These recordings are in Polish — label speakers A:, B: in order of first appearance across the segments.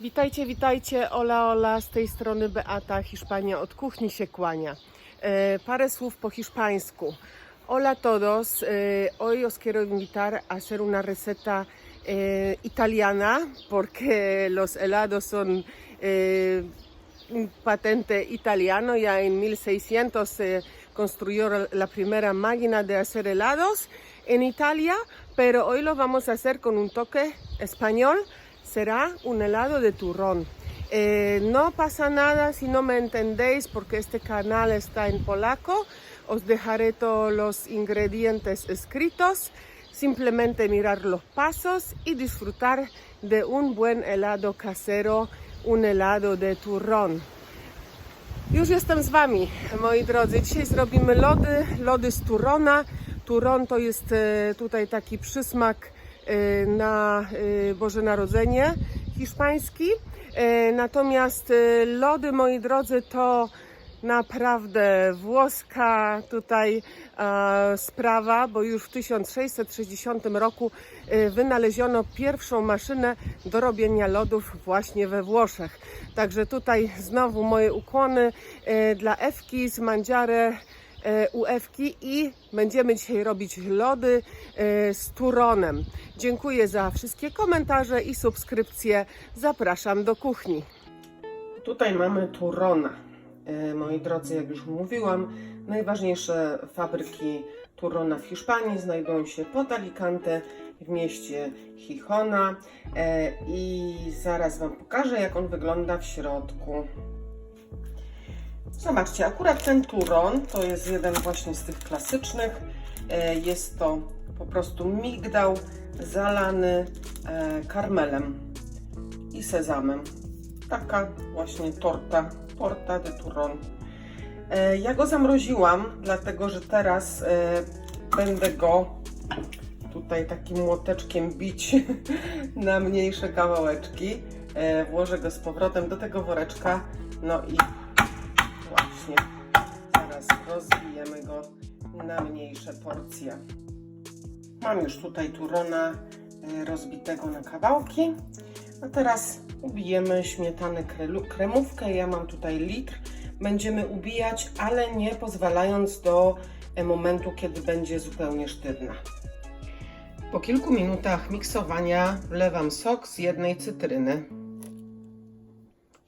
A: Witajcie, witajcie, ola, ola, z tej strony Beata, Hiszpania od kuchni się kłania. E, parę słów po hiszpańsku. Hola a todos, eh, hoy os quiero invitar a hacer una receta eh, italiana porque los helados son un patente italiano. Ya en 1600 se construyó la primera máquina de hacer helados en Italia, pero hoy lo vamos a hacer con un toque español. Será un helado de turrón. Eh, no pasa nada si no me entendéis porque este canal está en polaco. Os dejaré todos los ingredientes escritos. Simplemente mirar los pasos y disfrutar de un buen helado casero, un helado de turrón. Już jestem z Wami, moi drodzy. Dzisiaj zrobimy lody, lody z Turona. Turon to jest e, tutaj taki przysmak na e, Boże Narodzenie hiszpański. E, Natomiast lody, moi drodzy, to naprawdę włoska tutaj e, sprawa, bo już w 1660 roku wynaleziono pierwszą maszynę do robienia lodów właśnie we Włoszech. Także tutaj znowu moje ukłony dla Ewki z Mandziare e, u Ewki i będziemy dzisiaj robić lody e, z turonem. Dziękuję za wszystkie komentarze i subskrypcje. Zapraszam do kuchni. Tutaj mamy turona. E, Moi drodzy, jak już mówiłam, najważniejsze fabryki Turona w Hiszpanii znajdują się pod Alicante w mieście E, i zaraz Wam pokażę, jak on wygląda w środku. Zobaczcie, akurat ten Turon to jest jeden właśnie z tych klasycznych. E, Jest to po prostu migdał zalany e, karmelem i sezamem. Taka właśnie torta, torta de Turon. E, Ja go zamroziłam, dlatego że teraz będę go tutaj takim młoteczkiem bić na mniejsze kawałeczki. Włożę go z powrotem do tego woreczka, no i zaraz rozbijemy go na mniejsze porcje. Mam już tutaj turona e, rozbitego na kawałki. A teraz ubijemy śmietanę krelu- kremówkę. Ja mam tutaj litr. Będziemy ubijać, ale nie pozwalając do e, momentu, kiedy będzie zupełnie sztywna. Po kilku minutach miksowania wlewam sok z jednej cytryny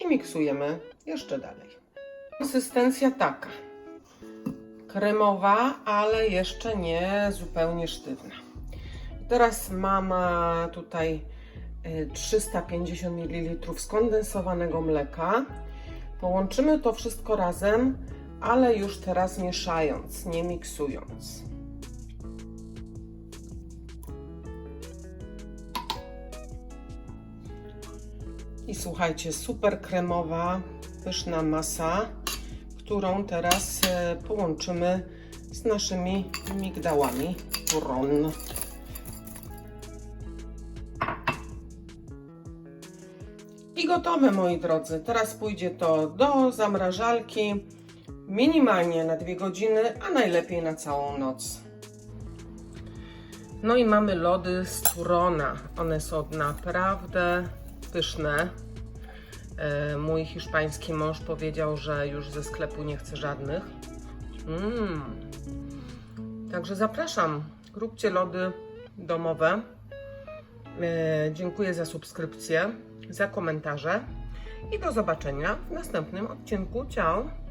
A: i miksujemy jeszcze dalej. Konsystencja taka. Kremowa, ale jeszcze nie zupełnie sztywna. Teraz mama tutaj y, 350 ml skondensowanego mleka. Połączymy to wszystko razem, ale już teraz mieszając, nie miksując. I słuchajcie, super kremowa, pyszna masa, którą teraz e, połączymy z naszymi migdałami turon. I gotowe, moi drodzy. Teraz pójdzie to do zamrażalki minimalnie na dwie godziny, a najlepiej na całą noc. No i mamy lody z Turona. One są naprawdę pyszne. E, Mój hiszpański mąż powiedział, że już ze sklepu nie chce żadnych. Mm. Także zapraszam. Róbcie lody domowe. E, Dziękuję za subskrypcję, za komentarze i do zobaczenia w następnym odcinku. Ciao!